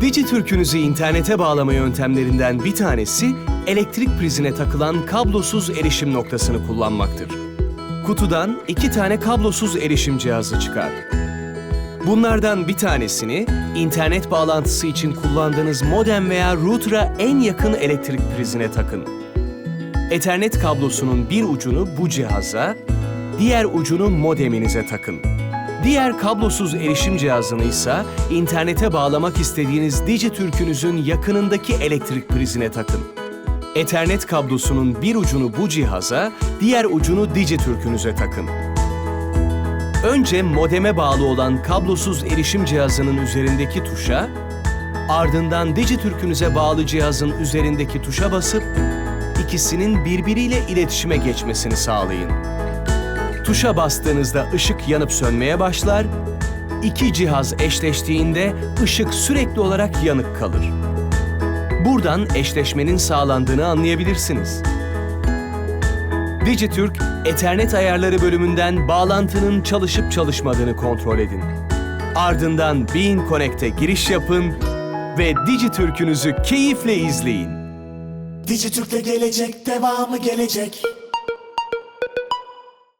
Dijitürk'ünüzü internete bağlama yöntemlerinden bir tanesi elektrik prizine takılan kablosuz erişim noktasını kullanmaktır. Kutudan iki tane kablosuz erişim cihazı çıkar. Bunlardan bir tanesini internet bağlantısı için kullandığınız modem veya router'a en yakın elektrik prizine takın. Ethernet kablosunun bir ucunu bu cihaza, diğer ucunu modeminize takın. Diğer kablosuz erişim cihazını ise internete bağlamak istediğiniz Dijitürk'ünüzün yakınındaki elektrik prizine takın. Ethernet kablosunun bir ucunu bu cihaza, diğer ucunu Dijitürk'ünüze takın. Önce modeme bağlı olan kablosuz erişim cihazının üzerindeki tuşa, ardından Dijitürk'ünüze bağlı cihazın üzerindeki tuşa basıp ikisinin birbiriyle iletişime geçmesini sağlayın. Tuşa bastığınızda ışık yanıp sönmeye başlar, iki cihaz eşleştiğinde ışık sürekli olarak yanık kalır. Buradan eşleşmenin sağlandığını anlayabilirsiniz. Dijitürk, Ethernet ayarları bölümünden bağlantının çalışıp çalışmadığını kontrol edin. Ardından Bean Connect'e giriş yapın ve Dijitürk'ünüzü keyifle izleyin. Dijitürk'le gelecek devamı gelecek